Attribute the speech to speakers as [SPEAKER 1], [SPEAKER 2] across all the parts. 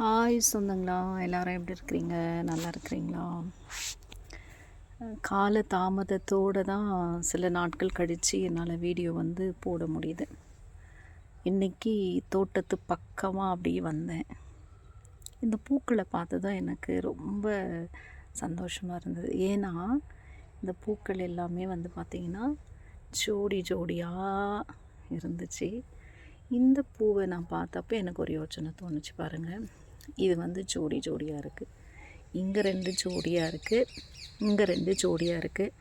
[SPEAKER 1] Hi சொந்தங்களா? எல்லோரும் எப்படி இருக்கிறீங்க? நல்லா இருக்கிறீங்களா? கால தாமதத்தோடு தான் சில நாட்கள் கழித்து என்னால் வீடியோ வந்து போட முடியுது. இன்றைக்கி தோட்டத்து பக்கமாக அப்படியே வந்தேன். இந்த பூக்களை பார்த்து தான் எனக்கு ரொம்ப சந்தோஷமாக இருந்தது. ஏன்னா இந்த பூக்கள் எல்லாமே வந்து பார்த்திங்கன்னா ஜோடி ஜோடியாக இருந்துச்சு. இந்த பூவை நான் பார்த்தப்ப எனக்கு ஒரு யோசனை தோணுச்சு பாருங்கள் இது வந்து ஜோடி ஜோடியாக இருக்குது இங்கே ரெண்டு ஜோடியாக இருக்குது இங்கே ரெண்டு ஜோடியாக இருக்குது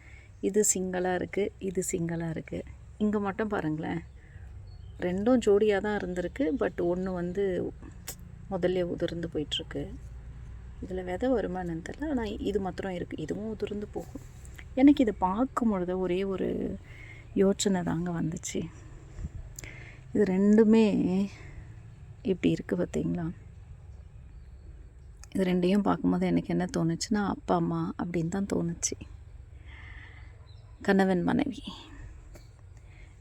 [SPEAKER 1] இது சிங்கிளாக இருக்குது இது சிங்கிளாக இருக்குது இங்கே மட்டும் பாருங்களேன். ரெண்டும் ஜோடியாக தான் இருந்திருக்கு. பட் ஒன்று வந்து முதல்ல உதிர்ந்து போயிட்டுருக்கு. இதில் விதை வருமானம் தெரில ஆனால் இது மாத்திரம் இருக்குது இதுவும் உதிர்ந்து போகும். எனக்கு இதை பார்க்கும் பொழுது ஒரே ஒரு யோசனை தாங்க வந்துச்சு. இது ரெண்டுமே இப்படி இருக்குது பார்த்தீங்களா? இது ரெண்டையும் பார்க்கும்போது எனக்கு என்ன தோணுச்சுன்னா அப்பா அம்மா அப்படின்னு தான் தோணுச்சு. கணவன் மனைவி.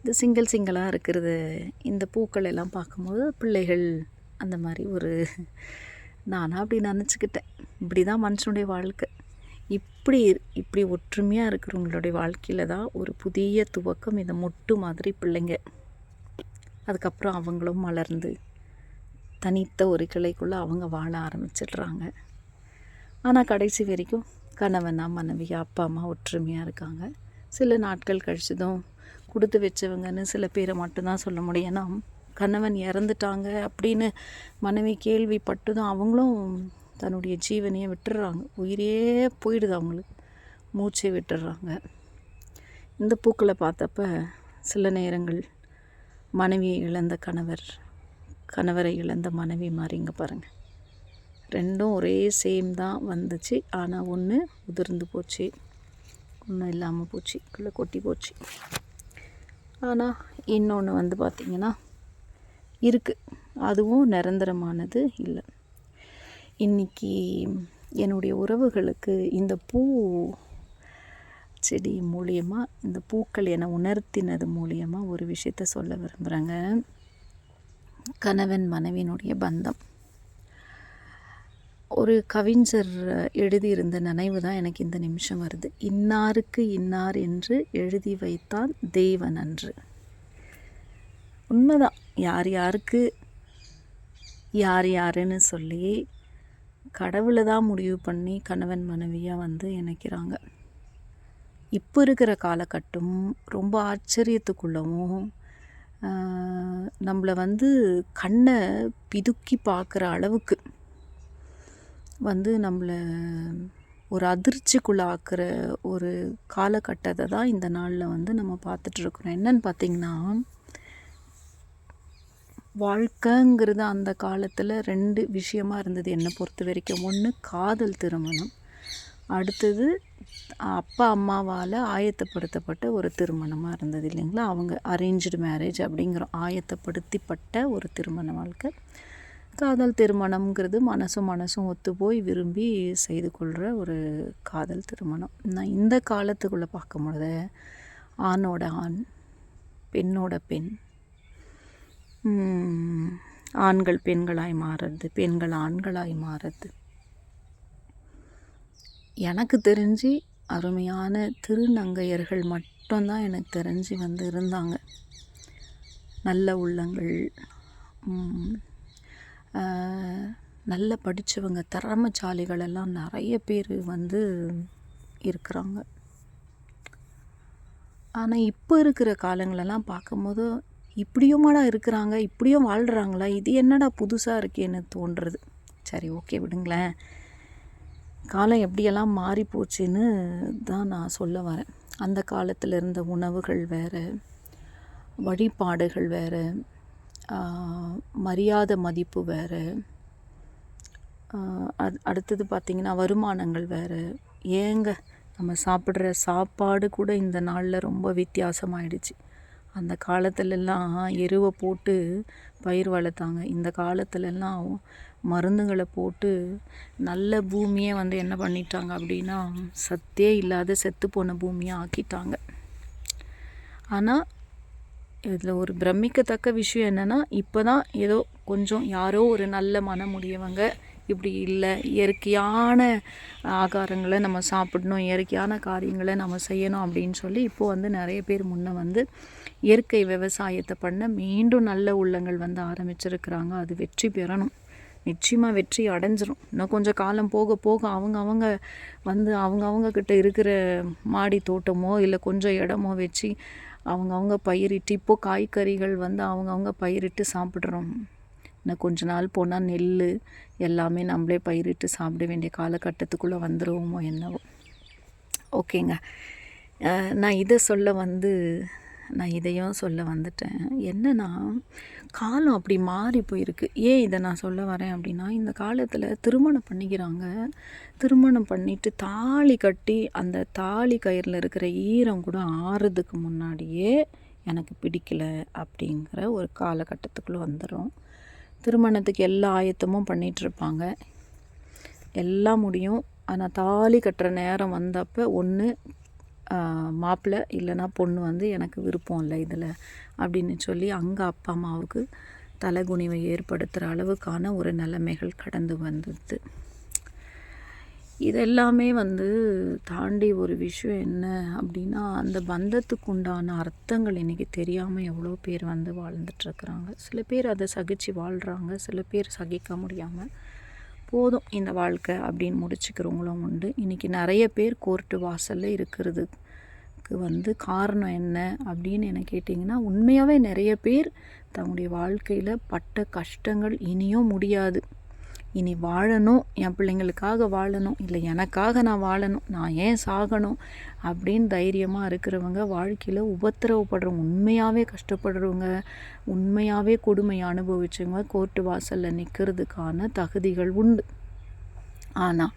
[SPEAKER 1] இது சிங்கிள் சிங்கிளாக இருக்கிறது. இந்த பூக்கள் எல்லாம் பார்க்கும்போது பிள்ளைகள் அந்த மாதிரி ஒரு நானாக அப்படி நினச்சிக்கிட்டேன். இப்படி தான் மனுஷனுடைய வாழ்க்கை. இப்படி இப்படி ஒற்றுமையாக இருக்கிறவங்களுடைய வாழ்க்கையில் தான் ஒரு புதிய துவக்கம் இந்த மொட்டு மாதிரி பிள்ளைங்க. அதுக்கப்புறம் அவங்களும் மலர்ந்து தனித்த ஒரு கிளைக்குள்ளே அவங்க வாழ ஆரம்பிச்சிடுறாங்க. ஆனால் கடைசி வரைக்கும் கணவனா மனைவியா அப்பா அம்மா ஒற்றுமையாக இருக்காங்க. சில நாட்கள் கழிச்சதும் கொடுத்து வச்சவங்கன்னு சில பேரை மட்டும்தான் சொல்ல முடியும். ஏன்னா கணவன் இறந்துட்டாங்க அப்படின்னு மனைவி கேள்விப்பட்டதும் அவங்களும் தன்னுடைய ஜீவனையை விட்டுடுறாங்க. உயிரே போயிடுது அவங்களுக்கு. மூச்சை விட்டுடுறாங்க. இந்த பூக்களை பார்த்தப்ப சில நேரங்கள் மனைவியை இழந்த கணவர் கணவரை இழந்த மனைவி மாதிரிங்க பாருங்கள் ரெண்டும் ஒரே சேம் தான் வந்துச்சு. ஆனால் ஒன்று உதிர்ந்து போச்சு. ஒன்றும் இல்லாமல் போச்சு. குள்ளே கொட்டி போச்சு. ஆனால் இன்னொன்று வந்து பார்த்திங்கன்னா இருக்குது அதுவும் நிரந்தரமானது இல்லை. இன்றைக்கி என்னுடைய உறவுகளுக்கு இந்த பூ செடி மூலியமாக இந்த பூக்கள் என உணர்த்தினது மூலியமாக ஒரு விஷயத்த சொல்ல விரும்புகிறேங்க கணவன் மனைவியினுடைய பந்தம். ஒரு கவிஞர் எழுதியிருந்த நினைவு தான் எனக்கு இந்த நிமிஷம் வருது. இன்னாருக்கு இன்னார் என்று எழுதி வைத்தான் தேவன் அன்று. உண்மைதான். யார் யாருக்கு யார் யாருன்னு சொல்லி கடவுளை தான் முடிவு பண்ணி கணவன் மனைவியாக வந்து இணைக்கிறாங்க. இப்போ இருக்கிற காலகட்டம் ரொம்ப ஆச்சரியத்துக்குள்ளவும் நம்மளை வந்து கண்ணை பிதுக்கி பார்க்குற அளவுக்கு வந்து நம்மளை ஒரு அதிர்ச்சிக்குள்ளாக்குற ஒரு காலகட்டத்தை தான் இந்த நாளில் வந்து நம்ம பார்த்துட்ருக்குறோம் என்னன்னு பார்த்திங்கன்னா வாழ்க்கைங்கிறது அந்த காலத்தில் ரெண்டு விஷயமா இருந்தது என்னை பொறுத்த வரைக்கும். ஒன்று காதல் திருமணம். அடுத்தது அப்பா அம்மாவால் ஆயத்தப்படுத்தப்பட்ட ஒரு திருமணமாக இருந்தது இல்லைங்களா? அவங்க அரேஞ்சு மேரேஜ் அப்படிங்கிற ஆயத்தப்படுத்திப்பட்ட ஒரு திருமண வாழ்க்கை. காதல் திருமணம்ங்கிறது மனசும் மனசும் ஒத்து போய் விரும்பி செய்து கொள்கிற ஒரு காதல் திருமணம். நான் இந்த காலத்துக்குள்ளே பார்க்கும் பொழுது ஆணோட ஆண் பெண்ணோட பெண் ஆண்கள் பெண்களாய் மாறுறது பெண்கள் ஆண்களாய் மாறுறது எனக்கு தெரிஞ்சு அருமையான திருநங்கையர்கள் மட்டும்தான் எனக்கு தெரிஞ்சு வந்து இருந்தாங்க. நல்ல உள்ளங்கள் நல்ல படித்தவங்க திறமச்சாலிகள் எல்லாம் நிறைய பேர் வந்து இருக்கிறாங்க. ஆனால் இப்போ இருக்கிற காலங்களெல்லாம் பார்க்கும்போது இப்படியுமாடா இருக்கிறாங்க இப்படியும் வாழ்கிறாங்களா இது என்னடா புதுசாக இருக்கேன்னு தோன்றுறது. சரி ஓகே விடுங்களேன். காலம் எப்படியெல்லாம் மாறி போச்சுன்னு தான் நான் சொல்ல வரேன். அந்த காலத்தில் இருந்த உணவுகள் வேறு வழிபாடுகள் வேறு மரியாதை மதிப்பு வேறு அடுத்தது பார்த்திங்கன்னா வருமானங்கள் வேறு. ஏங்க நம்ம சாப்பிட்ற சாப்பாடு கூட இந்த நாளில் ரொம்ப வித்தியாசமாயிடுச்சு. அந்த காலத்துலலாம் எருவை போட்டு பயிர் வளர்த்தாங்க. இந்த காலத்துலலாம் மருந்துகளை போட்டு நல்ல பூமியை வந்து என்ன பண்ணிட்டாங்க அப்படின்னா சத்தே இல்லாத செத்து போன பூமியை ஆக்கிட்டாங்க. ஆனால் இதில் ஒரு பிரமிக்கத்தக்க விஷயம் என்னென்னா இப்போ தான் ஏதோ கொஞ்சம் யாரோ ஒரு நல்ல மனமுடையவங்க இப்படி இல்லை இயற்கையான ஆகாரங்களை நம்ம சாப்பிடணும் இயற்கையான காரியங்களை நம்ம செய்யணும் அப்படின்னு சொல்லி இப்போது வந்து நிறைய பேர் முன்னே வந்து இயற்கை விவசாயத்தை பண்ண மீண்டும் நல்ல உள்ளங்கள் வந்து ஆரம்பிச்சிருக்கிறாங்க. அது வெற்றி பெறணும். நிச்சயமாக வெற்றி அடைஞ்சிரும். இன்னும் கொஞ்சம் காலம் போக போக அவங்க அவங்க வந்து அவங்க அவங்கக்கிட்ட இருக்கிற மாடி தோட்டமோ இல்லை கொஞ்சம் இடமோ வச்சு அவங்கவுங்க பயிரிட்டு இப்போது காய்கறிகள் வந்து அவங்கவுங்க பயிரிட்டு சாப்பிட்றோம். இன்னும் கொஞ்ச நாள் போனால் நெல் எல்லாமே நம்மளே பயிரிட்டு சாப்பிட வேண்டிய காலகட்டத்துக்குள்ளே வந்துடுவோமோ என்னவோ. ஓகேங்க. நான் இதை சொல்ல வந்து நான் இதையும் சொல்ல வந்துட்டேன். என்னென்னா காலம் அப்படி மாறி போயிருக்கு. ஏன் இதை நான் சொல்ல வரேன் அப்படின்னா இந்த காலத்தில் திருமணம் பண்ணிக்கிறாங்க. திருமணம் பண்ணிவிட்டு தாலி கட்டி அந்த தாலி கயிறில் இருக்கிற ஈரம் கூட ஆறுறதுக்கு முன்னாடியே எனக்கு பிடிக்கல அப்படிங்கிற ஒரு காலகட்டத்துக்குள்ளே வந்துடும் திருமணத்துக்கு எல்லா ஆயத்தமும் பண்ணிகிட்ருப்பாங்க எல்லாம் முடியும். ஆனால் தாலி கட்டுற நேரம் வந்தப்போ ஒன்று மாப்பிள்ளை இல்லைன்னா பொண்ணு வந்து எனக்கு விருப்பம் இல்லை இதில் அப்படின்னு சொல்லி அங்கே அப்பா அம்மாவுக்கு தலைகுனிவை ஏற்படுத்துகிற அளவுக்கான ஒரு நிலைமைகள் கடந்து வந்தது. இதெல்லாமே வந்து தாண்டி ஒரு விஷயம் என்ன அப்படின்னா அந்த பந்தத்துக்கு உண்டான அர்த்தங்கள் இன்றைக்கி தெரியாமல் எவ்வளோ பேர் வந்து வாழ்ந்துட்டுருக்குறாங்க. சில பேர் அதை சகித்து வாழ்கிறாங்க சில பேர் சகிக்க முடியாமல் போதும் இந்த வாழ்க்கை அப்படின்னு முடிச்சுக்கிறவங்களும் உண்டு. இன்றைக்கி நிறைய பேர் கோர்ட்டு வாசலில் இருக்கிறதுக்கு வந்து காரணம் என்ன அப்படின்னு என்ன கேட்டிங்கன்னா உண்மையாகவே நிறைய பேர் தங்களுடைய வாழ்க்கையில் பட்ட கஷ்டங்கள் இனியும் முடியாது. இனி வாழணும் என் பிள்ளைங்களுக்காக வாழணும் இல்லை எனக்காக நான் வாழணும் நான் ஏன் சாகணும் அப்படின்னு தைரியமாக இருக்கிறவங்க வாழ்க்கையில் உபத்திரவப்படுறவங்க உண்மையாகவே கஷ்டப்படுறவங்க உண்மையாகவே கொடுமை அனுபவிச்சவங்க கோர்ட்டு வாசலில் நிற்கிறதுக்கான தகுதிகள் உண்டு. ஆனால்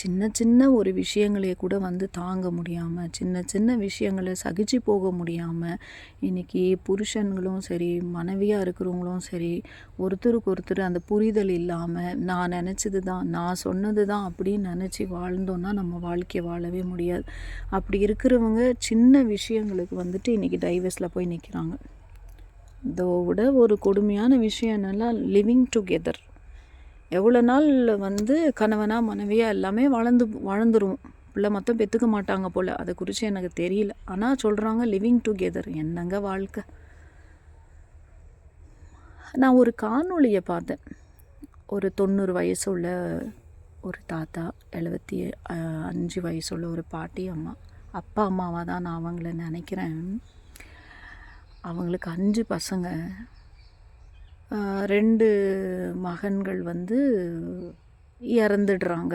[SPEAKER 1] சின்ன சின்ன ஒரு விஷயங்களே கூட வந்து தாங்க முடியாமல் சின்ன சின்ன விஷயங்களை சகிச்சு போக முடியாமல் இன்றைக்கி புருஷன்களும் சரி மனைவியாக இருக்கிறவங்களும் சரி ஒருத்தருக்கு ஒருத்தர் அந்த புரிதல் இல்லாமல் நான் நினச்சது தான் நான் சொன்னது தான் அப்படின்னு நினச்சி வாழ்ந்தோன்னா நம்ம வாழ்க்கையை வாழவே முடியாது. அப்படி இருக்கிறவங்க சின்ன விஷயங்களுக்கு வந்துட்டு இன்றைக்கி டைவர்ஸில் போய் நிற்கிறாங்க இதோட விட ஒரு கொடுமையான விஷயம் என்னென்னா லிவிங் டுகெதர் எவ்வளோ நாள் வந்து கணவனாக மனைவியாக எல்லாமே வளர்ந்து வளர்ந்துருவோம் பிள்ளை மொத்தம் பெற்றுக்க மாட்டாங்க போல். அதை குறித்து எனக்கு தெரியல. ஆனால் சொல்கிறாங்க லிவிங் டுகெதர் என்னங்க வாழ்க்கை? நான் ஒரு காணொளியை பார்த்தேன். ஒரு தொண்ணூறு வயசு உள்ள ஒரு தாத்தா எழுபத்தி அஞ்சு வயசுள்ள ஒரு பாட்டி அம்மா. அப்பா அம்மாவாக தான் நான் அவங்கள நினைக்கிறேன். அவங்களுக்கு அஞ்சு பசங்க. ரெண்டு மகன்கள் வந்து இறந்துடுறாங்க.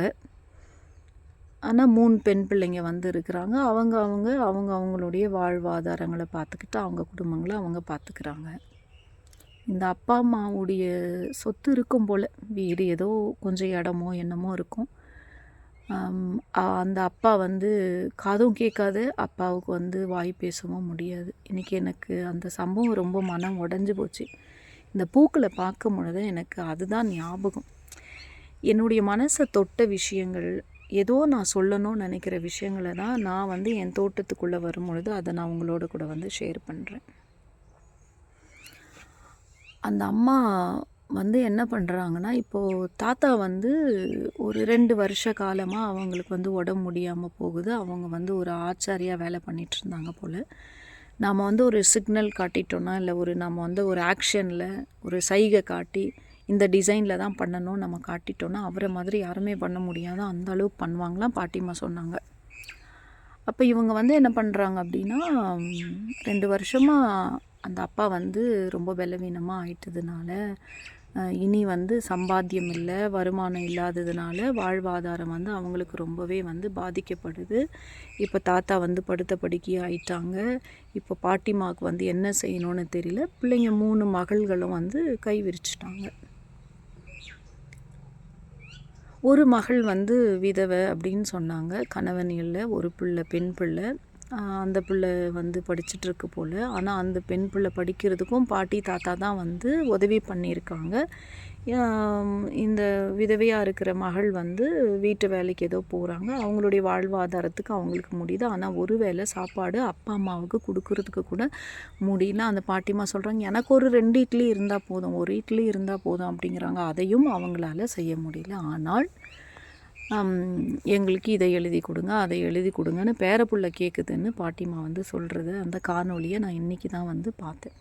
[SPEAKER 1] ஆனால் மூணு பெண் பிள்ளைங்க வந்து இருக்கிறாங்க. அவங்க அவங்க அவங்க அவங்களுடைய வாழ்வாதாரங்களை பார்த்துக்கிட்டு அவங்க குடும்பங்களை அவங்க பார்த்துக்கிறாங்க. இந்த அப்பா அம்மாவுடைய சொத்து இருக்கும் போல் வீடு ஏதோ கொஞ்சம் இடமோ என்னமோ இருக்கும். அந்த அப்பா வந்து காதும் கேட்காது அப்பாவுக்கு வந்து வாய் பேசவும் முடியாது. இன்றைக்கி எனக்கு அந்த சம்பவம் ரொம்ப மனம் உடஞ்சி போச்சு. இந்த பூக்களை பார்க்கும் பொழுது எனக்கு அதுதான் ஞாபகம். என்னுடைய மனசை தொட்ட விஷயங்கள் ஏதோ நான் சொல்லணும்னு நினைக்கிற விஷயங்களை தான் நான் வந்து என் தோட்டத்துக்குள்ளே வரும் பொழுது அதை நான் உங்களோட கூட வந்து ஷேர் பண்ணுறேன் அந்த அம்மா வந்து என்ன பண்ணுறாங்கன்னா இப்போது தாத்தா வந்து ஒரு ரெண்டு வருஷ காலமாக அவங்களுக்கு வந்து உடம்பு முடியாமல் போகுது. அவங்க வந்து ஒரு ஆச்சாரியாக வேலை பண்ணிகிட்டு இருந்தாங்க போல். நாம் வந்து ஒரு சிக்னல் காட்டிட்டோன்னா இல்லை ஒரு நம்ம வந்து ஒரு ஆக்ஷனில் ஒரு சைகை காட்டி இந்த டிசைனில் தான் பண்ணணும் நம்ம காட்டிட்டோன்னா அவரை மாதிரி யாருமே பண்ண முடியாது அந்த அளவுக்கு பண்ணுவாங்களாம் பாட்டிமா சொன்னாங்க. அப்போ இவங்க வந்து என்ன பண்ணுறாங்க அப்படின்னா ரெண்டு வருஷமாக அந்த அப்பா வந்து ரொம்ப பலவீனமாக ஆயிட்டதுனால இனி வந்து சம்பாத்தியம் இல்லை வருமானம் இல்லாததுனால வாழ்வாதாரம் வந்து அவங்களுக்கு ரொம்பவே வந்து பாதிக்கப்படுது. இப்போ தாத்தா வந்து படுத்த படுக்கி ஆயிட்டாங்க. இப்போ பாட்டிமாவுக்கு வந்து என்ன செய்யணும்னு தெரியல. பிள்ளைங்க மூணு மகள்களும் வந்து கை விரிச்சிட்டாங்க. ஒரு மகள் வந்து விதவை அப்படின்னு சொன்னாங்க. கணவன் இல்லை ஒரு பிள்ளை பெண் பிள்ளை. அந்த பிள்ளை வந்து படிச்சிட்ருக்கு போல். ஆனால் அந்த பெண் பிள்ளை படிக்கிறதுக்கும் பாட்டி தாத்தா தான் வந்து உதவி பண்ணியிருக்காங்க. இந்த விதவையாக இருக்கிற மகள் வந்து வீட்டு வேலைக்கு ஏதோ போகிறாங்க அவங்களுடைய வாழ்வாதாரத்துக்கு அவங்களுக்கு முடியுது. ஆனால் ஒரு வேளை சாப்பாடு அப்பா அம்மாவுக்கு கொடுக்கறதுக்கு கூட முடியல. அந்த பாட்டிமா சொல்கிறாங்க எனக்கு ஒரு ரெண்டு இட்லி இருந்தால் போதும் ஒரு இட்லி இருந்தால் போதும் அப்படிங்கிறாங்க. அதையும் அவங்களால செய்ய முடியல. ஆனால் எங்களுக்கு இதை எழுதி கொடுங்க அதை எழுதி கொடுங்கன்னு பேரப்புள்ள கேட்குதுன்னு பாட்டிமா வந்து சொல்கிறது அந்த காணொலியை நான் இன்றைக்கி தான் வந்து பார்த்தேன்.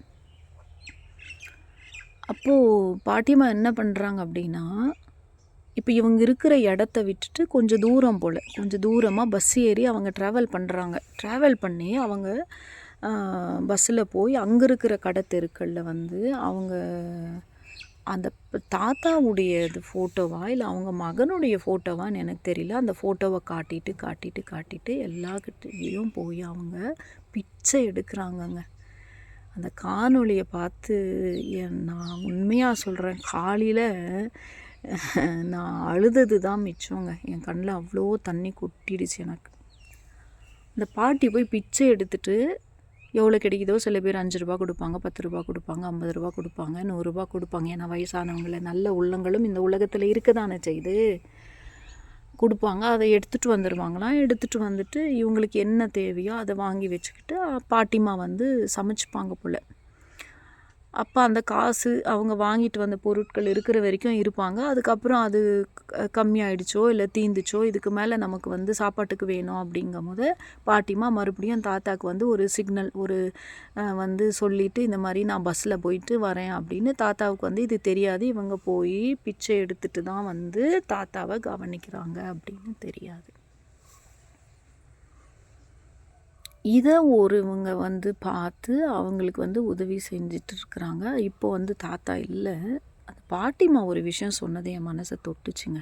[SPEAKER 1] அப்போது பாட்டிமா என்ன பண்ணுறாங்க அப்படின்னா இப்போ இவங்க இருக்கிற இடத்த விட்டுட்டு கொஞ்சம் தூரம் போல் கொஞ்சம் தூரமாக பஸ் ஏறி அவங்க ட்ராவல் பண்ணுறாங்க ட்ராவல் பண்ணி அவங்க பஸ்ஸில் போய் அங்கே இருக்கிற கடை தெருக்களில் வந்து அவங்க அந்த தாத்தாவுடையது தாத்தாவுடைய இது ஃபோட்டோவா இல்லை அவங்க மகனுடைய ஃபோட்டோவான்னு எனக்கு தெரியல. அந்த ஃபோட்டோவை காட்டிட்டு காட்டிட்டு காட்டிட்டு எல்லாக்கிட்டையும் போய் அவங்க பிச்சை எடுக்கிறாங்கங்க. அந்த காணொலியை பார்த்து என் நான் உண்மையாக சொல்கிறேன் காலையில் நான் அழுதது தான் மிச்சங்க. என் கண்ணில் அவ்வளோ தண்ணி கொட்டிடுச்சு எனக்கு. அந்த பாட்டி போய் பிச்சை எடுத்துட்டு எவ்வளோ கிடைக்குதோ சில பேர் அஞ்சு ரூபா கொடுப்பாங்க பத்து ரூபா கொடுப்பாங்க ஐம்பது ரூபா கொடுப்பாங்க நூறுரூபா கொடுப்பாங்க. ஏன்னா வயசானவங்கள நல்ல உள்ளங்களும் இந்த உலகத்தில் இருக்க தானே செய்யுது கொடுப்பாங்க. அதை எடுத்துகிட்டு வந்துடுவாங்களாம் எடுத்துகிட்டு வந்துட்டு இவங்களுக்கு என்ன தேவையோ அதை வாங்கி வச்சுக்கிட்டு பாட்டிமா வந்து சமைச்சுப்பாங்க போல். அப்போ அந்த காசு அவங்க வாங்கிட்டு வந்த பொருட்கள் இருக்கிற வரைக்கும் இருப்பாங்க. அதுக்கப்புறம் அது கம்மியாயிடுச்சோ இல்லை தீந்துச்சோ இதுக்கு மேலே நமக்கு வந்து சாப்பாட்டுக்கு வேணும் அப்படிங்கும் போது பாட்டிமா மறுபடியும் தாத்தாக்கு வந்து ஒரு சிக்னல் ஒரு வந்து சொல்லிட்டு இந்த மாதிரி நான் பஸ்ஸில் போயிட்டு வரேன் அப்படின்னு தாத்தாவுக்கு வந்து இது தெரியாது. இவங்க போய் பிச்சை எடுத்துட்டு தான் வந்து தாத்தாவை கவனிக்கிறாங்க அப்படின்னு தெரியாது. இதை ஒருவங்க வந்து பார்த்து அவங்களுக்கு வந்து உதவி செஞ்சுட்டு இருக்கிறாங்க இப்போ வந்து தாத்தா இல்லை. அந்த பாட்டிமா ஒரு விஷயம் சொன்னது என் மனசை தொட்டுச்சுங்க.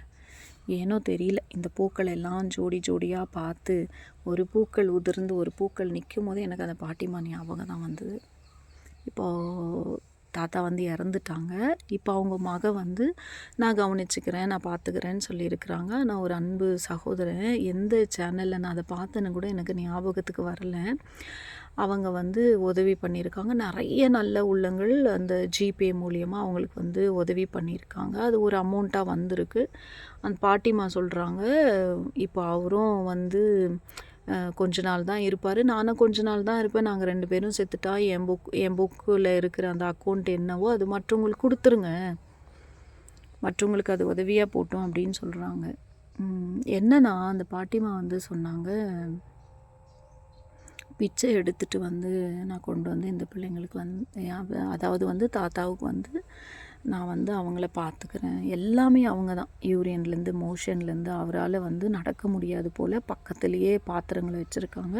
[SPEAKER 1] ஏனோ தெரியல. இந்த பூக்கள் எல்லாம் ஜோடி ஜோடியாக பார்த்து ஒரு பூக்கள் உதிர்ந்து ஒரு பூக்கள் நிற்கும் போது எனக்கு அந்த பாட்டிமா ஞாபகம் தான் வந்தது. இப்போது தாத்தா வந்து இறந்துட்டாங்க. இப்போ அவங்க மக வந்து நான் கவனிச்சுக்கிறேன் நான் பார்த்துக்கிறேன்னு சொல்லியிருக்கிறாங்க. நான் ஒரு அன்பு சகோதரன். எந்த சேனலில் நான் அதை பார்த்தேன்னு கூட எனக்கு ஞாபகத்துக்கு வரல. அவங்க வந்து உதவி பண்ணியிருக்காங்க. நிறைய நல்ல உள்ளங்கள் அந்த ஜிபே மூலியமாக அவங்களுக்கு வந்து உதவி பண்ணியிருக்காங்க. அது ஒரு அமௌண்ட்டாக வந்திருக்கு. அந்த பாட்டிமா சொல்கிறாங்க இப்போ அவரும் வந்து கொஞ்ச நாள் தான் இருப்பார். நானும் கொஞ்ச நாள் தான் இருப்பேன். நாங்கள் ரெண்டு பேரும் செத்துட்டா என் புக் என் புக்கில் இருக்கிற அந்த அக்கௌண்ட் என்னவோ அது மற்றவங்களுக்கு கொடுத்துருங்க. மற்றவங்களுக்கு அது உதவியாக போட்டோம் அப்படின்னு சொல்கிறாங்க என்னன்னா அந்த பாட்டிமா வந்து சொன்னாங்க பிச்சை எடுத்துகிட்டு வந்து நான் கொண்டு வந்து இந்த பிள்ளைங்களுக்கு வந்து அதாவது வந்து தாத்தாவுக்கு வந்து நான் வந்து அவங்கள பார்த்துக்கிறேன். எல்லாமே அவங்க தான். யூரியன்லேருந்து மோஷன்லேருந்து அவரால் வந்து நடக்க முடியாது போல் பக்கத்துலேயே பாத்திரங்களை வச்சுருக்காங்க.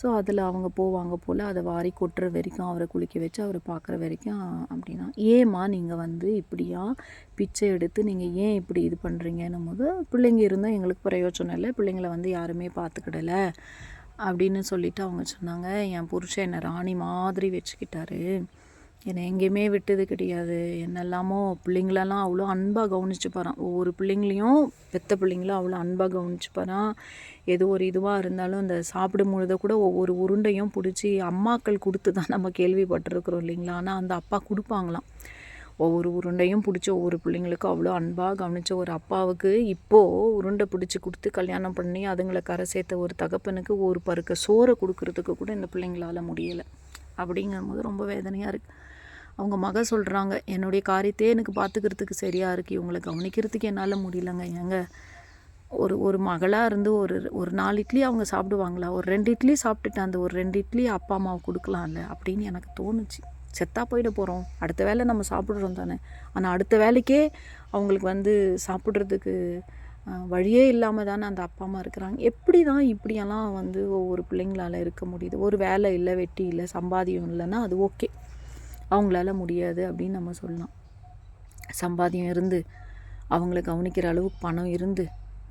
[SPEAKER 1] ஸோ அதில் அவங்க போவாங்க போல் அதை வாரி கொட்டுற வரைக்கும் அவரை குளிக்க வச்சு அவரை பார்க்குற வரைக்கும் அப்படின்னா ஏம்மா நீங்கள் வந்து இப்படியா? பிச்சை எடுத்து நீங்கள் ஏன் இப்படி இது பண்ணுறீங்கன்னும் போது பிள்ளைங்க இருந்தால் எங்களுக்கு பிரயோஜனம் இல்லை. பிள்ளைங்களை வந்து யாருமே பார்த்துக்கிடலை. அப்படின்னு சொல்லிவிட்டு அவங்க சொன்னாங்க. என் புருஷன் என்னை ராணி மாதிரி வச்சுக்கிட்டாரு. என்னை எங்கேயுமே விட்டது கிடையாது. என்னெல்லாமோ பிள்ளைங்களெல்லாம் அவ்வளோ அன்பாக கவனிச்சுப்பாரான் ஒவ்வொரு பிள்ளைங்களையும் பெத்த பிள்ளைங்களும் அவ்வளோ அன்பாக கவனிச்சு பாரான் எது ஒரு இதுவாக இருந்தாலும் அந்த சாப்பிடும் பொழுது கூட ஒவ்வொரு உருண்டையும் பிடிச்சி அம்மாக்கள் கொடுத்து தான் நம்ம கேள்விப்பட்டிருக்கிறோம் இல்லைங்களா? ஆனால் அந்த அப்பா கொடுப்பாங்களாம். ஒவ்வொரு உருண்டையும் பிடிச்சி ஒவ்வொரு பிள்ளைங்களுக்கும் அவ்வளோ அன்பாக கவனித்த ஒரு அப்பாவுக்கு இப்போது உருண்டை பிடிச்சி கொடுத்து கல்யாணம் பண்ணி அதுங்களை கரை சேர்த்த ஒரு தகப்பனுக்கு ஒரு பருக்க சோறை கொடுக்கறதுக்கு கூட இந்த பிள்ளைங்களால முடியலை. அப்படிங்கும்போது ரொம்ப வேதனையாக இருக்குது அவங்க மக சொல்கிறாங்க என்னுடைய காரியத்தையே எனக்கு பார்த்துக்கிறதுக்கு சரியாக இருக்குது இவங்களை கவனிக்கிறதுக்கு என்னால் முடியலங்க. ஏங்க ஒரு ஒரு மகளாக இருந்து ஒரு ஒரு நாலு இட்லி அவங்க சாப்பிடுவாங்களா? ஒரு ரெண்டு இட்லி சாப்பிட்டுட்டு அந்த ஒரு ரெண்டு இட்லி அப்பா அம்மாவை கொடுக்கலாம்ல? அப்படின்னு எனக்கு தோணுச்சு. செத்தா போயிட போகிறோம் அடுத்த வேளை நம்ம சாப்பிட்றோம் தானே. ஆனால் அடுத்த வேலைக்கே அவங்களுக்கு வந்து சாப்பிட்றதுக்கு வழியே இல்லாமல் தானே அந்த அப்பா அம்மா இருக்கிறாங்க. எப்படி தான் இப்படியெல்லாம் வந்து ஒவ்வொரு பிள்ளைங்களால இருக்க முடியுது? ஒரு வேலை இல்லை வெட்டி இல்லை சம்பாதியம் இல்லைன்னா அது ஓகே. அவங்களால முடியாது அப்படின்னு நம்ம சொல்லலாம். சம்பாதியம் இருந்து அவங்கள கவனிக்கிற அளவுக்கு பணம் இருந்து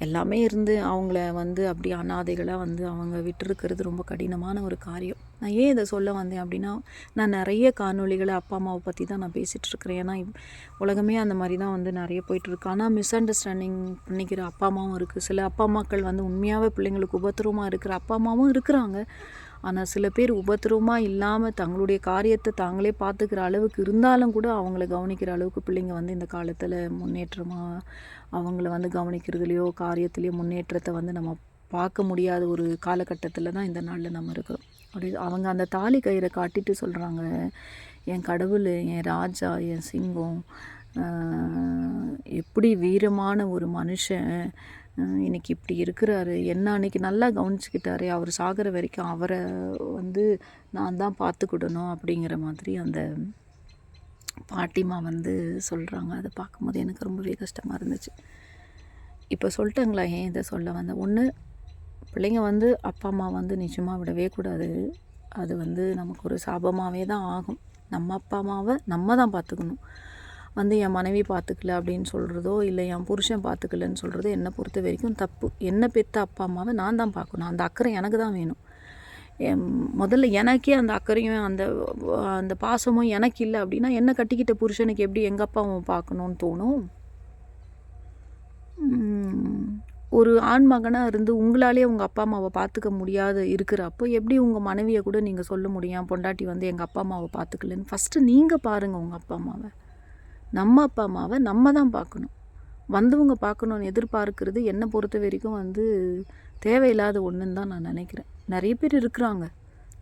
[SPEAKER 1] எல்லாமே இருந்து அவங்கள வந்து அப்படி அனாதைகளாக வந்து அவங்க விட்டுருக்கிறது ரொம்ப கடினமான ஒரு காரியம். நான் ஏன் இதை சொல்ல வந்தேன் அப்படின்னா நான் நிறைய காணொளிகளை அப்பா அம்மாவை பற்றி தான் நான் பேசிகிட்ருக்கிறேன் ஏன்னா உலகமே அந்த மாதிரி தான் வந்து நிறைய போயிட்டுருக்கு ஆனால் மிஸ் அண்டர்ஸ்டாண்டிங் பண்ணிக்கிற அப்பா அம்மாவும் இருக்குது சில அப்பா அம்மாக்கள் வந்து உண்மையாகவே பிள்ளைங்களுக்கு உபத்திரமாக இருக்கிற அப்பா அம்மாவும் இருக்கிறாங்க. ஆனால் சில பேர் உபத்திரவமாக இல்லாமல் தங்களுடைய காரியத்தை தாங்களே பார்த்துக்கிற அளவுக்கு இருந்தாலும் கூட அவங்கள கவனிக்கிற அளவுக்கு பிள்ளைங்க வந்து இந்த காலத்தில் முன்னேற்றமாக அவங்கள வந்து கவனிக்கிறதுலையோ காரியத்துலேயோ முன்னேற்றத்தை வந்து நம்ம பார்க்க முடியாத ஒரு காலகட்டத்தில் தான் இந்த நாளில் நம்ம இருக்கிறோம். அப்படி அவங்க அந்த தாலி கயிறை காட்டிட்டு சொல்கிறாங்க என் கடவுள் என் ராஜா என் சிங்கம் எப்படி வீரமான ஒரு மனுஷன் இன்றைக்கி இன்னைக்கு இப்படி இருக்கிறாரு. என்ன அன்றைக்கி நல்லா கவனிச்சுக்கிட்டாரு அவர் சாகிற வரைக்கும் அவரை வந்து நான் தான் பார்த்துக்கிடணும் அப்படிங்கிற மாதிரி அந்த பாட்டிமா வந்து சொல்கிறாங்க அதை பார்க்கும்போது எனக்கு ரொம்பவே கஷ்டமாக இருந்துச்சு. இப்போ சொல்லிட்டேங்களா ஏன் இதை சொல்ல வந்தேன் ஒன்று பிள்ளைங்க வந்து அப்பா அம்மா வந்து நிச்சயமாக விடவே கூடாது. அது வந்து நமக்கு ஒரு சாபமாகவே தான் ஆகும். நம்ம அப்பா அம்மாவை நம்ம தான் பார்த்துக்கணும். வந்து என் மனைவி பார்த்துக்கல அப்படின்னு சொல்கிறதோ இல்லை என் புருஷன் பார்த்துக்கலன்னு சொல்கிறதோ என்னை பொறுத்த வரைக்கும் தப்பு. என்னை பெற்ற அப்பா அம்மாவை நான் தான் பார்க்கணும் அந்த அக்கறை எனக்கு தான் வேணும். என் முதல்ல எனக்கே அந்த அக்கறையும் அந்த அந்த பாசமும் எனக்கு இல்லை அப்படின்னா என்னை கட்டிக்கிட்ட புருஷனுக்கு எப்படி எங்கள் அப்பாவும் பார்க்கணுன்னு தோணும்? ஒரு ஆண் மகனாக இருந்து உங்களாலே உங்கள் அப்பா அம்மாவை பார்த்துக்க முடியாத இருக்கிறப்போ எப்படி உங்கள் மனைவியை கூட நீங்கள் சொல்ல முடியும்? பொண்டாட்டி வந்து எங்கள் அப்பா அம்மாவை பார்த்துக்கலன்னு ஃபஸ்ட்டு நீங்கள் பாருங்கள் உங்கள் அப்பா அம்மாவை. நம்ம அப்பா அம்மாவை நம்ம தான் பார்க்கணும். வந்தவங்க பார்க்கணுன்னு எதிர்பார்க்கறது என்னை பொறுத்த வரைக்கும் வந்து தேவையில்லாத ஒன்றுன்னு தான் நான் நினைக்கிறேன். நிறைய பேர் இருக்கிறாங்க.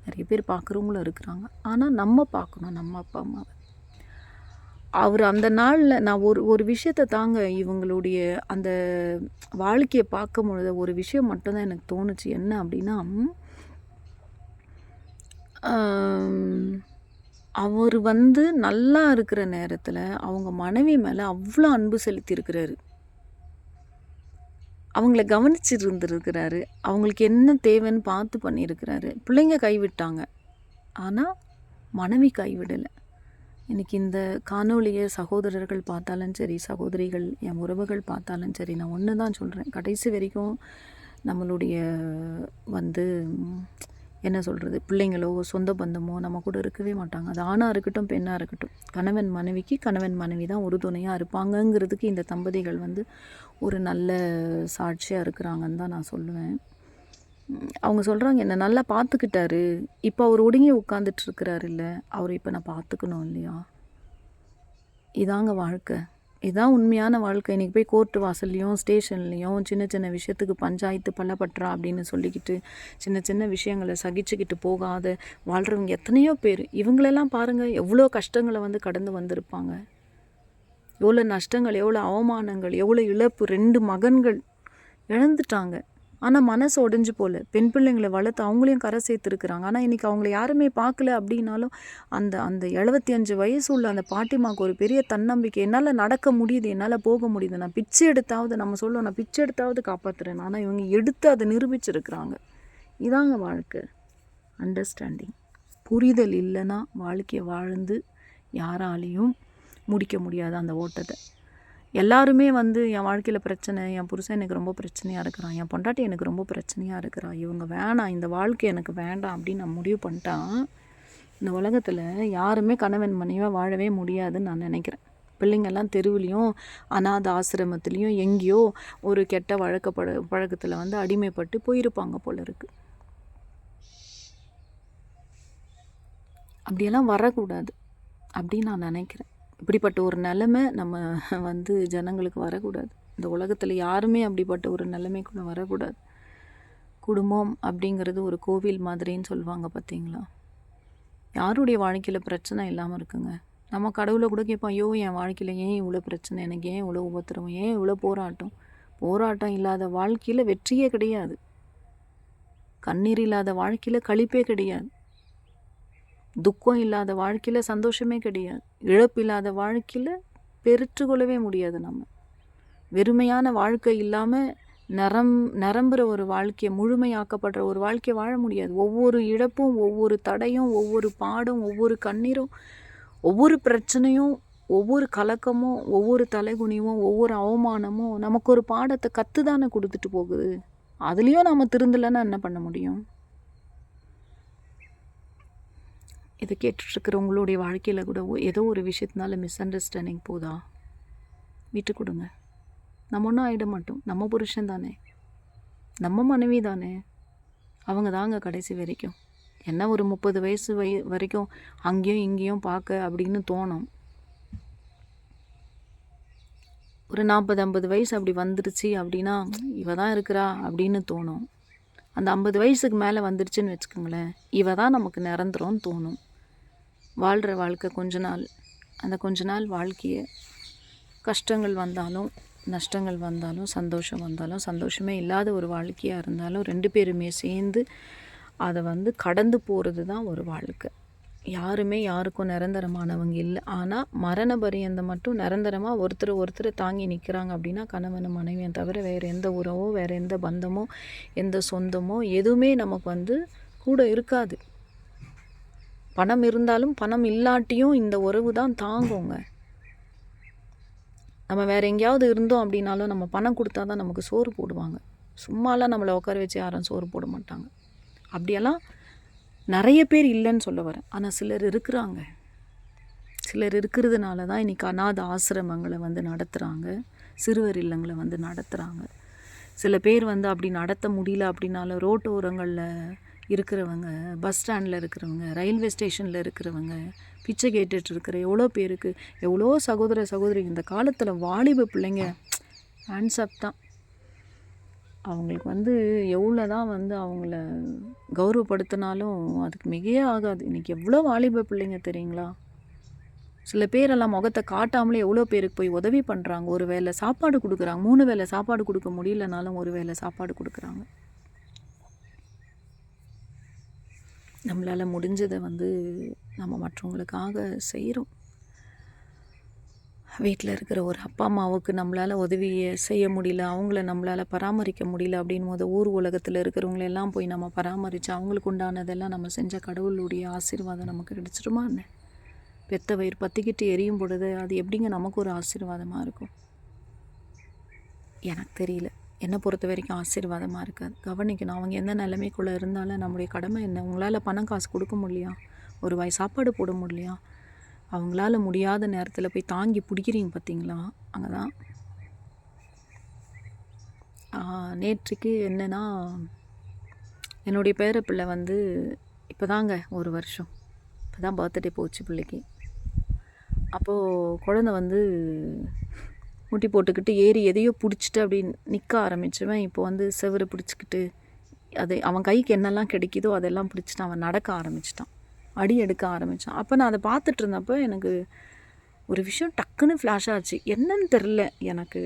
[SPEAKER 1] நிறைய பேர் பார்க்குறவங்களும் இருக்கிறாங்க. ஆனால் நம்ம பார்க்கணும் நம்ம அப்பா அம்மாவை. அவர் அந்த நாளில் நான் ஒரு ஒரு விஷயத்தை தாங்க இவங்களுடைய அந்த வாழ்க்கையை பார்க்கும் பொழுது ஒரு விஷயம் மட்டும்தான் எனக்கு தோணுச்சு. என்ன அப்படின்னா அவர் வந்து நல்லா இருக்கிற நேரத்தில் அவங்க மனைவி மேலே அவ்வளோ அன்பு செலுத்தியிருக்கிறாரு. அவங்கள கவனிச்சிருந்துருக்கிறாரு. அவங்களுக்கு என்ன தேவைன்னு பார்த்து பண்ணியிருக்கிறாரு. பிள்ளைங்க கைவிட்டாங்க. ஆனால் மனைவி கைவிடலை. இன்றைக்கி இந்த காணொளியை சகோதரர்கள் பார்த்தாலும் சரி சகோதரிகள் என் உறவுகள் பார்த்தாலும் சரி நான் ஒன்று தான் சொல்கிறேன் கடைசி வரைக்கும் நம்மளுடைய வந்து என்ன சொல்கிறது பிள்ளைங்களோ சொந்த பந்தமோ நம்ம கூட இருக்கவே மாட்டாங்க. அது ஆணாக இருக்கட்டும் பெண்ணாக இருக்கட்டும். கணவன் மனைவிக்கு கணவன் மனைவி தான் உறுதுணையாக இருப்பாங்கங்கிறதுக்கு இந்த தம்பதிகள் வந்து ஒரு நல்ல சாட்சியாக இருக்கிறாங்கன்னு தான் நான் சொல்லுவேன். அவங்க சொல்கிறாங்க என்னை நல்லா பார்த்துக்கிட்டாரு. இப்போ அவர் ஒடுங்கி உட்காந்துட்டு இருக்கிறாரு இல்லை. அவர் இப்போ நான் பார்த்துக்கணும் இல்லையா? இதாங்க வாழ்க்கை. இதான் உண்மையான வாழ்க்கை. இன்றைக்கி போய் கோர்ட்டு வாசல்லையும் ஸ்டேஷன்லேயும் சின்ன சின்ன விஷயத்துக்கு பஞ்சாயத்து பள்ளப்பற்றா அப்படின்னு சொல்லிக்கிட்டு சின்ன சின்ன விஷயங்களை சகிச்சுக்கிட்டு போகாத வாழ்கிறவங்க எத்தனையோ பேர். இவங்களெல்லாம் பாருங்கள் எவ்வளோ கஷ்டங்களை வந்து கடந்து வந்திருப்பாங்க. எவ்வளோ நஷ்டங்கள் எவ்வளோ அவமானங்கள் எவ்வளோ இழப்பு ரெண்டு மகன்கள் இழந்துட்டாங்க. ஆனால் மனசு உடஞ்சி போல. பெண் பிள்ளைங்களை வளர்த்து அவங்களையும் கரை சேர்த்துருக்குறாங்க. ஆனால் இன்றைக்கி அவங்கள யாருமே பார்க்கல அப்படின்னாலும் அந்த அந்த எழுபத்தி அஞ்சு வயசு உள்ள அந்த பாட்டிமாவுக்கு ஒரு பெரிய தன்னம்பிக்கை. என்னால் நடக்க முடியுது என்னால் போக முடியுது. நான் பிச்சை எடுத்தாவது நம்ம சொல்லுவோம் நான் பிச்சை எடுத்தாவது காப்பாற்றுறேன் ஆனால் இவங்க எடுத்து அதை நிரூபிச்சிருக்கிறாங்க. இதாங்க வாழ்க்கை. அண்டர்ஸ்டாண்டிங் புரிதல் இல்லைன்னா வாழ்க்கையை வாழ்ந்து யாராலையும் முடிக்க முடியாது அந்த ஓட்டத்தை. எல்லாருமே வந்து என் வாழ்க்கையில் பிரச்சனை என் புருஷன் எனக்கு ரொம்ப பிரச்சனையாக இருக்கிறான் என் பொண்டாட்டி எனக்கு ரொம்ப பிரச்சனையாக இருக்கிறா இவங்க வேணாம் இந்த வாழ்க்கை எனக்கு வேண்டாம் அப்படின்னு நான் முடிவு பண்ணிட்டான். இந்த உலகத்தில் யாருமே கணவன் மனைவியாக வாழவே முடியாதுன்னு நான் நினைக்கிறேன். பிள்ளைங்கெல்லாம் தெருவுலேயும் அநாத ஆசிரமத்துலேயும் எங்கேயோ ஒரு கெட்ட வழக்கப்பட பழக்கத்தில் வந்து அடிமைப்பட்டு போயிருப்பாங்க போல இருக்கு. அப்படியெல்லாம் வரக்கூடாது அப்படின்னு நான் நினைக்கிறேன். இப்படிப்பட்ட ஒரு நிலமை நம்ம வந்து ஜனங்களுக்கு வரக்கூடாது. இந்த உலகத்தில் யாருமே அப்படிப்பட்ட ஒரு நிலைமைக்குள்ள வரக்கூடாது. குடும்பம் அப்படிங்கிறது ஒரு கோவில் மாதிரின்னு சொல்லுவாங்க பார்த்தீங்களா யாருடைய வாழ்க்கையில் பிரச்சனை இல்லாமல் இருக்குங்க? நம்ம கடவுளை கூட கேட்போம் ஐயோ என் வாழ்க்கையில் ஏன் இவ்வளோ பிரச்சனை? எனக்கு ஏன் இவ்வளோ உபத்திரம் ஏன் இவ்வளோ போராட்டம்? போராட்டம் இல்லாத வாழ்க்கையில் வெற்றியே கிடையாது. கண்ணீர் இல்லாத வாழ்க்கையில் கழிப்பே கிடையாது. துக்கம் இல்லாத வாழ்க்கையில் சந்தோஷமே கிடையாது. இழப்பு இல்லாத வாழ்க்கையில் பெருற்றுக்கொள்ளவே முடியாது நம்ம. வெறுமையான வாழ்க்கை இல்லாமல் நரம் நரம்புற ஒரு வாழ்க்கையை முழுமையாக்கப்படுற ஒரு வாழ்க்கையை வாழ முடியாது. ஒவ்வொரு இழப்பும் ஒவ்வொரு தடையும் ஒவ்வொரு பாடும் ஒவ்வொரு கண்ணீரும் ஒவ்வொரு பிரச்சனையும் ஒவ்வொரு கலக்கமும் ஒவ்வொரு தலைகுனிவும் ஒவ்வொரு அவமானமும் நமக்கு ஒரு பாடத்தை கற்று தானே கொடுத்துட்டு போகுது. அதுலேயும் நம்ம திருந்தலைன்னா என்ன பண்ண முடியும்? இதை கேட்டுட்ருக்கிறவங்களுடைய வாழ்க்கையில் கூட ஏதோ ஒரு விஷயத்தினால மிஸ் அண்டர்ஸ்டாண்டிங் போதா? விட்டு கொடுங்க. நம்ம ஒன்றும் ஆகிட மாட்டோம். நம்ம புருஷன் தானே. நம்ம மனைவி தானே. அவங்க தாங்க கடைசி வரைக்கும். என்ன ஒரு முப்பது வயசு வய வரைக்கும் அங்கேயும் இங்கேயும் பார்க்க அப்படின்னு தோணும். ஒரு நாற்பது ஐம்பது வயசு அப்படி வந்துருச்சு அப்படின்னா இவ தான் இருக்கிறா அப்படின்னு தோணும். அந்த ஐம்பது வயசுக்கு மேலே வந்துருச்சுன்னு வச்சுக்கோங்களேன் இவ தான் நமக்கு நிரந்தரம்னு தோணும். வாழ்கிற வாழ்க்கை கொஞ்ச நாள் அந்த கொஞ்ச நாள் வாழ்க்கையை கஷ்டங்கள் வந்தாலும் நஷ்டங்கள் வந்தாலும் சந்தோஷம் வந்தாலும் சந்தோஷமே இல்லாத ஒரு வாழ்க்கையாக இருந்தாலும் ரெண்டு பேருமே சேர்ந்து அதை வந்து கடந்து போகிறது தான் ஒரு வாழ்க்கை. யாருமே யாருக்கும் நிரந்தரமானவங்க இல்லை. ஆனால் மரண பரியந்த மட்டும் நிரந்தரமாக ஒருத்தர் ஒருத்தர் தாங்கி நிற்கிறாங்க அப்படின்னா கணவன் மனைவியை தவிர வேறு எந்த உறவோ வேறு எந்த பந்தமோ எந்த சொந்தமோ எதுவுமே நமக்கு வந்து கூட இருக்காது. பணம் இருந்தாலும் பணம் இல்லாட்டியும் இந்த உறவு தான் தாங்குங்க. நம்ம வேறு எங்கேயாவது இருந்தோம் அப்படின்னாலும் நம்ம பணம் கொடுத்தா தான் நமக்கு சோறு போடுவாங்க. சும்மாலாம் நம்மளை உட்கார வச்சு யாரும் சோறு போட மாட்டாங்க. அப்படியெல்லாம் நிறைய பேர் இல்லைன்னு சொல்ல வரேன். ஆனால் சிலர் இருக்கிறாங்க. சிலர் இருக்கிறதுனால தான் இன்றைக்கி அநாத ஆசிரமங்களை வந்து நடத்துகிறாங்க சிறுவர் இல்லங்களை வந்து நடத்துகிறாங்க சில பேர் வந்து அப்படி நடத்த முடியல அப்படின்னாலும் ரோட்டோரங்களில் இருக்கிறவங்க பஸ் ஸ்டாண்டில் இருக்கிறவங்க ரயில்வே ஸ்டேஷனில் இருக்கிறவங்க பிச்சை கேட்டுட்டு இருக்கிற எவ்வளோ பேருக்கு எவ்வளோ சகோதர சகோதரி இந்த காலத்தில் வாலிப பிள்ளைங்க ஹேண்ட்ஸ்அப் தான். அவங்களுக்கு வந்து எவ்வளோ தான் வந்து அவங்கள கௌரவப்படுத்தினாலும் அதுக்கு மிகையே ஆகாது. இன்றைக்கி எவ்வளோ வாலிப பிள்ளைங்க தெரியுங்களா? சில பேரெல்லாம் முகத்தை காட்டாமலே எவ்வளோ பேருக்கு போய் உதவி பண்ணுறாங்க ஒரு வேளை சாப்பாடு கொடுக்குறாங்க. மூணு வேளை சாப்பாடு கொடுக்க முடியலனாலும் ஒரு வேளை சாப்பாடு கொடுக்குறாங்க. நம்மளால் முடிஞ்சதை வந்து நம்ம மற்றவங்களுக்காக செய்கிறோம் வீட்டில் இருக்கிற ஒரு அப்பா அம்மாவுக்கு நம்மளால் உதவியை செய்ய முடியல அவங்கள நம்மளால் பராமரிக்க முடியல அப்படின் போது ஊர் உலகத்தில் இருக்கிறவங்களெல்லாம் போய் நம்ம பராமரித்து அவங்களுக்கு உண்டானதெல்லாம் நம்ம செஞ்ச கடவுளுடைய ஆசீர்வாதம் நமக்கு கிடச்சிருமா என்ன? பெத்த வயிறு பற்றிக்கிட்டு எரியும் பொழுது அது எப்படிங்க நமக்கு ஒரு ஆசீர்வாதமாக இருக்கும்? எனக்கு தெரியல. என்னை பொறுத்த வரைக்கும் ஆசீர்வாதமாக இருக்காது. கவனிக்கணும். அவங்க எந்த நிலைமைக்குள்ளே இருந்தாலும் நம்முடைய கடமை என்ன? உங்களால் பணம் காசு கொடுக்க முடியலையா? ஒரு வாய் சாப்பாடு போட முடியலையா? அவங்களால முடியாத நேரத்தில் போய் தாங்கி பிடிக்கிறீங்க பார்த்தீங்களா அங்கே தான் நேற்றுக்கு என்னென்னா என்னுடைய பேர பிள்ளை வந்து இப்போ தாங்க ஒரு வருஷம். இப்போ தான் பர்த்டே போச்சு பிள்ளைக்கு. அப்போது குழந்த வந்து முட்டி போட்டுக்கிட்டு ஏறி எதையோ பிடிச்சிட்டு அப்படி நிற்க ஆரம்பிச்சுவேன் இப்போ வந்து செவரை பிடிச்சிக்கிட்டு அது அவன் கைக்கு என்னெல்லாம் கிடைக்குதோ அதெல்லாம் பிடிச்சிட்டு அவன் நடக்க ஆரம்பிச்சிட்டான். அடி எடுக்க ஆரம்பித்தான் அப்போ நான் அதை பார்த்துட்டு இருந்தப்போ எனக்கு ஒரு விஷயம் டக்குன்னு ஃப்ளாஷ் ஆச்சு. என்னன்னு தெரில எனக்கு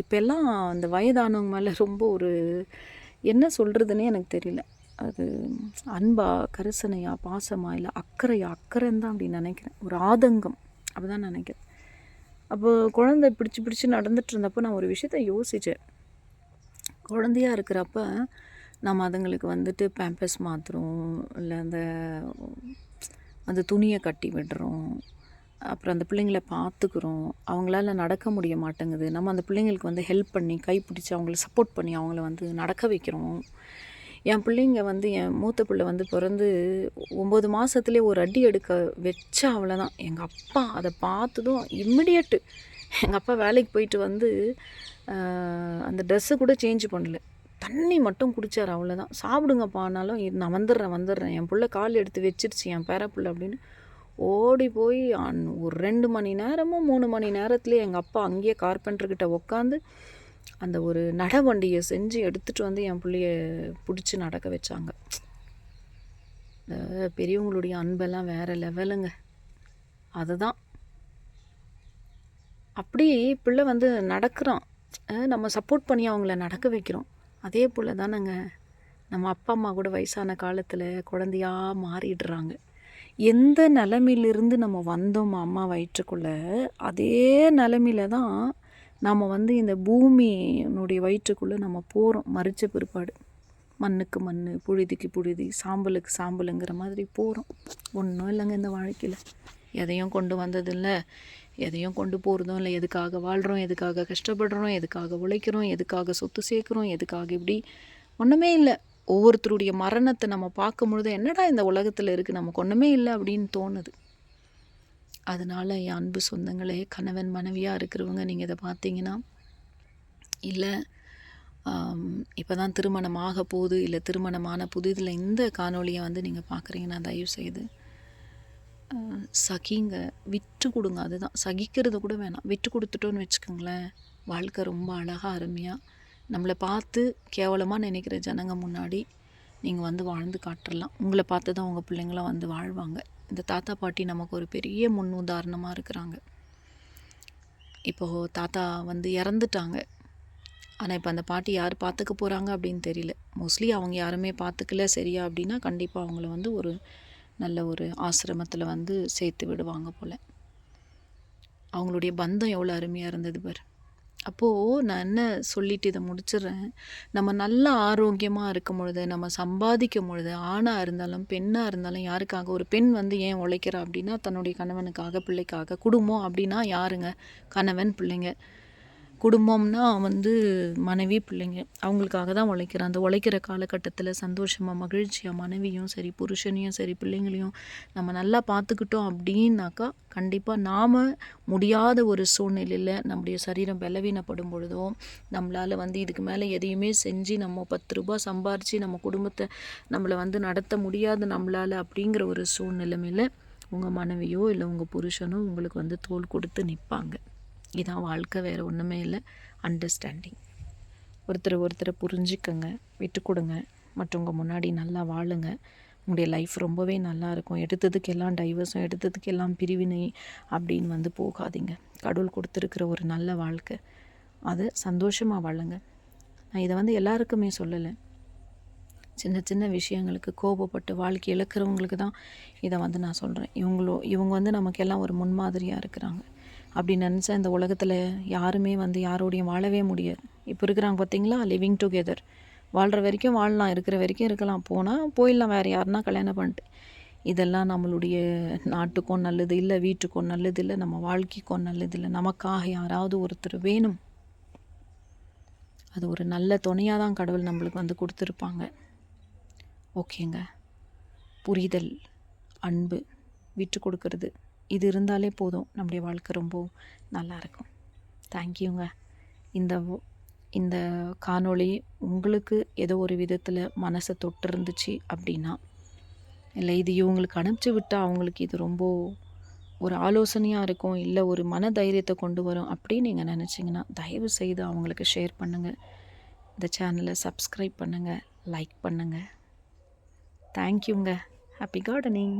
[SPEAKER 1] இப்போல்லாம் அந்த வயதானவங்க மேலே ரொம்ப ஒரு என்ன சொல்கிறதுனே எனக்கு தெரியல. அது அன்பா கரிசனையா பாசமா இல்லை அக்கறையா அக்கறைன்னு தான் அப்படி நினைக்கிறேன். ஒரு ஆதங்கம். அப்படி தான் நினைக்கிறேன். அப்போ குழந்தை பிடிச்சி பிடிச்சி நடந்துட்டு இருந்தப்போ நான் ஒரு விஷயத்த யோசித்தேன் குழந்தையாக இருக்கிறப்ப நம்ம அதுங்களுக்கு வந்துட்டு பேம்பஸ் மாற்றுறோம் இல்லை அந்த அந்த துணியை கட்டி விடுறோம். அப்புறம் அந்த பிள்ளைங்களை பார்த்துக்குறோம் அவங்களால நடக்க முடிய மாட்டேங்குது. நம்ம அந்த பிள்ளைங்களுக்கு வந்து ஹெல்ப் பண்ணி கை பிடிச்சி அவங்கள சப்போர்ட் பண்ணி அவங்கள வந்து நடக்க வைக்கிறோம். என் பிள்ளைங்க வந்து என் மூத்த பிள்ளை வந்து பிறந்து ஒம்பது மாதத்துலேயே ஒரு அடி எடுக்க வச்ச அவ்வளோதான் எங்கள் அப்பா அதை பார்த்ததும் இம்மிடியட்டு எங்கள் அப்பா வேலைக்கு போயிட்டு வந்து அந்த ட்ரெஸ்ஸை கூட சேஞ்ச் பண்ணல. தண்ணி மட்டும் குடித்தார் அவ்வளோதான் சாப்பிடுங்கப்பானாலும் நான் வந்துடுறேன் வந்துடுறேன். என் பிள்ளை கால் எடுத்து வச்சிருச்சு என் பேர பிள்ளை அப்படின்னு. ஓடி போய் ஒரு ரெண்டு மணி நேரமும் மூணு மணி நேரத்துலேயே எங்கள் அப்பா அங்கேயே கார்பெண்டர்கிட்ட உட்காந்து அந்த ஒரு நடவண்டியை செஞ்சு எடுத்துகிட்டு வந்து என் பிள்ளைய பிடிச்சி நடக்க வச்சாங்க. இந்த பெரியவங்களுடைய அன்பெல்லாம் வேறு லெவலுங்க அதுதான். அப்படி பிள்ளை வந்து நடக்கிறான். நம்ம சப்போர்ட் பண்ணி அவங்கள நடக்க வைக்கிறோம். அதே போல் தானேங்க. நம்ம அப்பா அம்மா கூட வயசான காலத்தில் குழந்தையா மாறிடுறாங்க. எந்த நிலமையிலிருந்து நம்ம வந்தோம் அம்மா வயிற்றுக்குள்ளே அதே நிலமையில தான் நாம் வந்து இந்த பூமியினுடைய வயிற்றுக்குள்ளே நம்ம போகிறோம் மறித்த பிற்பாடு. மண்ணுக்கு மண் புழுதிக்கு புழுதி சாம்பலுக்கு சாம்பலுங்கிற மாதிரி போகிறோம் ஒன்றும் இல்லைங்க இந்த வாழ்க்கையில். எதையும் கொண்டு வந்ததில்லை. எதையும் கொண்டு போகிறதும் இல்லை. எதுக்காக வாழ்கிறோம் எதுக்காக கஷ்டப்படுறோம்? எதுக்காக உழைக்கிறோம்? எதுக்காக சொத்து சேர்க்குறோம்? எதுக்காக இப்படி ஒன்றுமே இல்லை. ஒவ்வொருத்தருடைய மரணத்தை நம்ம பார்க்கும் பொழுது என்னடா இந்த உலகத்தில் இருக்குது நமக்கு ஒன்றுமே இல்லை அப்படின்னு தோணுது. அதனால் என் அன்பு சொந்தங்களே கணவன் மனைவியாக இருக்கிறவங்க நீங்கள் இதை பார்த்தீங்கன்னா இல்லை இப்போ தான் திருமணம் ஆக போகுது இல்லை திருமணமான புதிதில் இந்த காணொளியை வந்து நீங்கள் பார்க்குறீங்கன்னா தயவு செய்து சகிங்க. விட்டு கொடுங்க. அதுதான். சகிக்கிறது கூட வேணாம். விட்டு கொடுத்துட்டோன்னு வச்சுக்கோங்களேன். வாழ்க்கை ரொம்ப அழகாக அருமையாக நம்மளை பார்த்து கேவலமாக நினைக்கிற ஜனங்க முன்னாடி நீங்கள் வந்து வாழ்ந்து காட்டுறலாம் உங்களை பார்த்து தான் உங்கள் பிள்ளைங்களாம் வந்து வாழ்வாங்க. இந்த தாத்தா பாட்டி நமக்கு ஒரு பெரிய முன் உதாரணமாக இருக்கிறாங்க. இப்போது தாத்தா வந்து இறந்துட்டாங்க. ஆனால் இப்போ அந்த பாட்டி யார் பார்த்துக்க போகிறாங்க அப்படின்னு தெரியல. மோஸ்ட்லி அவங்க யாருமே பார்த்துக்கல. சரியா அப்படின்னா கண்டிப்பாக அவங்கள வந்து ஒரு நல்ல ஒரு ஆசிரமத்தில் வந்து சேர்த்து விடுவாங்க போல். அவங்களுடைய பந்தம் எவ்வளோ அருமையாக இருந்தது பார். அப்போது நான் என்ன சொல்லிட்டு இதை முடிச்சிடுறேன்? நம்ம நல்ல ஆரோக்கியமாக இருக்கும் பொழுது நம்ம சம்பாதிக்கும் பொழுது ஆணாக இருந்தாலும் பெண்ணாக இருந்தாலும் யாருக்காக? ஒரு பெண் வந்து ஏன் உழைக்கிறா அப்படின்னா தன்னுடைய கணவனுக்காக பிள்ளைக்காக குடும்பம் அப்படின்னா யாருங்க? கணவன் பிள்ளைங்க. குடும்பம்னா வந்து மனைவி பிள்ளைங்க. அவங்களுக்காக தான் உழைக்கிறேன் அந்த உழைக்கிற காலகட்டத்தில் சந்தோஷமாக மகிழ்ச்சியாக மனைவியும் சரி புருஷனையும் சரி பிள்ளைங்களையும் நம்ம நல்லா பார்த்துக்கிட்டோம் அப்படின்னாக்கா கண்டிப்பாக நாம் முடியாத ஒரு சூழ்நிலையில் நம்முடைய சரீரம் பலவீனப்படும் பொழுதோ நம்மளால் வந்து இதுக்கு மேலே எதையுமே செஞ்சு நம்ம பத்து ரூபாய் சம்பாரித்து நம்ம குடும்பத்தை நம்மளை வந்து நடத்த முடியாது நம்மளால் அப்படிங்கிற ஒரு சூழ்நிலைமையில் உங்கள் மனைவியோ இல்லை உங்கள் புருஷனோ உங்களுக்கு வந்து தோல் கொடுத்து நிற்பாங்க இதான் வாழ்க்கை வேறு ஒன்றுமே இல்லை. அண்டர்ஸ்டாண்டிங் ஒருத்தர் ஒருத்தரை புரிஞ்சுக்கங்க விட்டு கொடுங்க. மற்றவங்க முன்னாடி நல்லா வாழுங்க. உங்களுடைய லைஃப் ரொம்பவே நல்லா இருக்கும். எடுத்ததுக்கு எல்லாம் டைவர்ஸும் எடுத்ததுக்கு எல்லாம் பிரிவினை அப்படின்னு வந்து போகாதீங்க. கடவுள் கொடுத்துருக்கிற ஒரு நல்ல வாழ்க்கை. அதை சந்தோஷமாக வாழுங்க. நான் இதை வந்து எல்லாருக்குமே சொல்லலை. சின்ன சின்ன விஷயங்களுக்கு கோபப்பட்டு வாழ்க்கை இழக்கிறவங்களுக்கு தான் இதை வந்து நான் சொல்கிறேன் இவங்களோ இவங்க வந்து நமக்கெல்லாம் ஒரு முன்மாதிரியாக இருக்கிறாங்க. அப்படி நினச்சா இந்த உலகத்தில் யாருமே வந்து யாரோடையும் வாழவே முடியாது இப்போ இருக்கிறாங்க பார்த்தீங்களா லிவிங் டுகெதர் வாழ்கிற வரைக்கும் வாழலாம் இருக்கிற வரைக்கும் இருக்கலாம். போனால் போயிடலாம் வேறு யாருனா கல்யாணம் பண்ணிட்டு. இதெல்லாம் நம்மளுடைய நாட்டுக்கும் நல்லது இல்லை வீட்டுக்கும் நல்லது இல்லை நம்ம வாழ்க்கைக்கும் நல்லது இல்லை. நமக்காக யாராவது ஒருத்தர் வேணும். அது ஒரு நல்ல துணையாக தான் கடவுள் நம்மளுக்கு வந்து கொடுத்துருப்பாங்க. ஓகேங்க. புரிதல் அன்பு விட்டு கொடுக்கறது. இது இருந்தாலே போதும். நம்முடைய வாழ்க்கை ரொம்ப நல்லா இருக்கும் தேங்க்யூங்க இந்த இந்த காணொளி உங்களுக்கு ஏதோ ஒரு விதத்தில் மனசை தொட்டு இருந்துச்சு அப்படின்னா இல்லை இது இவங்களுக்கு அனுப்பிச்சி விட்டால் அவங்களுக்கு இது ரொம்ப ஒரு ஆலோசனையாக இருக்கும் இல்லை ஒரு மன தைரியத்தை கொண்டு வரும் அப்படின்னு நீங்கள் நினச்சிங்கன்னா தயவு செய்து அவங்களுக்கு ஷேர் பண்ணுங்கள் இந்த சேனலை சப்ஸ்கிரைப் பண்ணுங்கள் லைக் பண்ணுங்கள் தேங்க்யூங்க ஹாப்பி கார்டனிங்